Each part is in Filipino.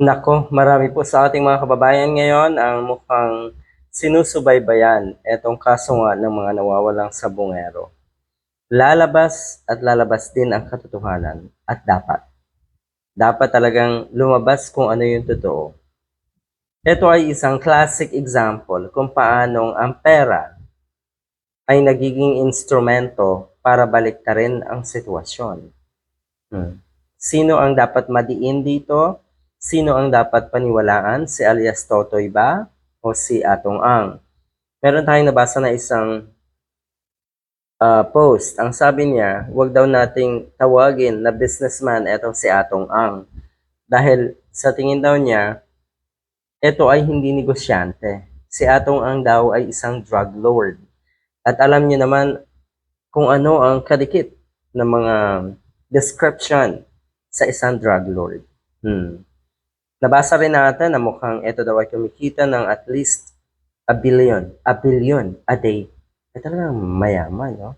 Nako, marami po sa ating mga kababayan ngayon ang mukhang sinusubaybayan etong kaso nga ng mga nawawalang sabungero. Lalabas at lalabas din ang katotohanan at dapat. Dapat talagang lumabas kung ano yung totoo. Ito ay isang classic example kung paanong ang pera ay nagiging instrumento para baliktarin ang sitwasyon. Hmm. Sino ang dapat madiin dito? Sino ang dapat paniwalaan? Si alias Totoy ba? O si Atong Ang? Meron tayong nabasa na isang ah, post. Ang sabi niya, huwag daw nating tawagin na businessman etong si Atong Ang. Dahil sa tingin daw niya, ito ay hindi negosyante. Si Atong Ang daw ay isang drug lord. At alam niyo naman kung ano ang kadikit ng mga description sa isang drug lord. Hmm. Nabasa rin natin na mukhang ito daw ay kumikita ng at least a billion, a billion a day. Ay talagang mayaman, no?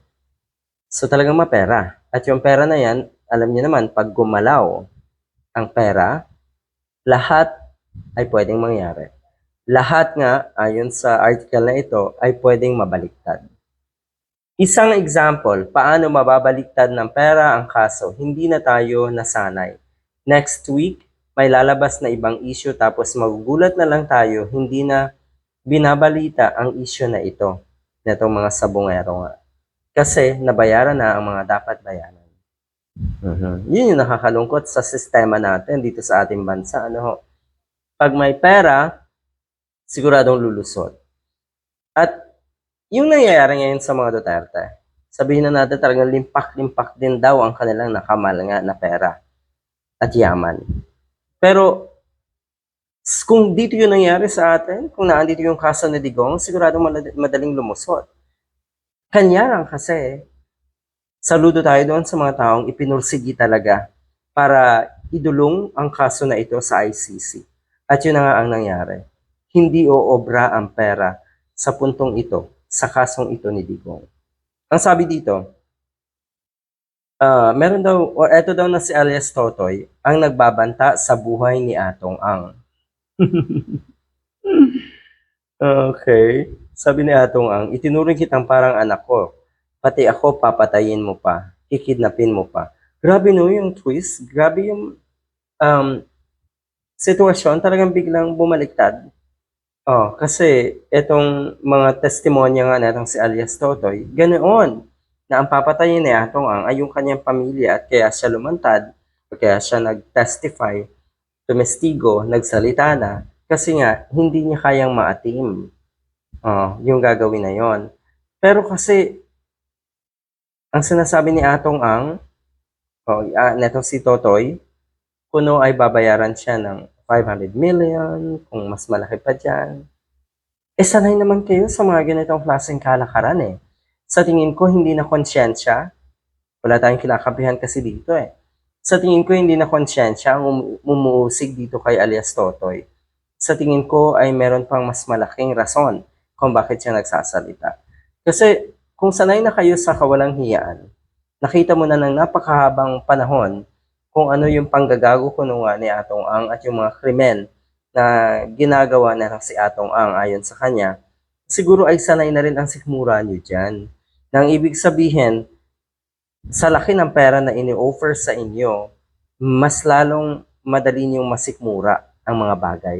So talagang mapera. At yung pera na yan, alam niyo naman, pag gumalaw ang pera, lahat ay pwedeng mangyari. Lahat nga, ayon sa article na ito, ay pwedeng mabaliktad. Isang example, paano mababaliktad ng pera ang kaso, hindi na tayo nasanay. Next week, may lalabas na ibang issue tapos magugulat na lang tayo, hindi na binabalita ang issue na ito, netong mga sabungero nga. Kasi nabayaran na ang mga dapat bayaran. Mhm. Yun yung nakakalungkot sa sistema natin dito sa ating bansa. Ano ho? Pag may pera, siguradong lulusot. At yung nangyayari ngayon sa mga Duterte, sabihin na natin talagang limpak-limpak din daw ang kanilang nakamal nga na pera at yaman. Pero kung dito yung nangyari sa atin, kung naandito yung kaso ni Digong, sigurado malad- madaling lumusot. Kanya lang kasi, saludo tayo doon sa mga taong ipinursigi talaga para idulong ang kaso na ito sa ICC. At yun na nga ang nangyari. Hindi oobra ang pera sa puntong ito, sa kasong ito ni Digong. Ang sabi dito, ah meron daw, o eto daw na si alias Totoy, ang nagbabanta sa buhay ni Atong Ang. okay. Sabi ni Atong Ang, itinuring kitang parang anak ko. Pati ako, papatayin mo pa. Kikidnapin mo pa. Grabe no yung twist. Grabe yung um, sitwasyon. Talagang biglang bumaliktad. Oh, kasi itong mga testimonya nga natong si alias Totoy, ganoon na ang papatayin ni Atong Ang ay yung kanyang pamilya at kaya siya lumantad o kaya siya nag-testify, tumestigo, nagsalita na kasi nga hindi niya kayang maatim oh, yung gagawin na yon. Pero kasi ang sinasabi ni Atong Ang, oh, uh, netong si Totoy, kuno ay babayaran siya ng 500 million, kung mas malaki pa dyan. Eh, sanay naman kayo sa mga ganitong klaseng kalakaran eh. Sa tingin ko, hindi na konsyensya. Wala tayong kinakapihan kasi dito eh. Sa tingin ko, hindi na konsyensya ang um- umuusig dito kay alias Totoy. Sa tingin ko, ay meron pang mas malaking rason kung bakit siya nagsasalita. Kasi kung sanay na kayo sa kawalang hiyaan, nakita mo na ng napakahabang panahon kung ano yung panggagago kuno nga ni Atong Ang at yung mga krimen na ginagawa na si Atong Ang ayon sa kanya, siguro ay sanay na rin ang sikmura niyo dyan. Nang ibig sabihin, sa laki ng pera na ini-offer sa inyo, mas lalong madali niyong masikmura ang mga bagay.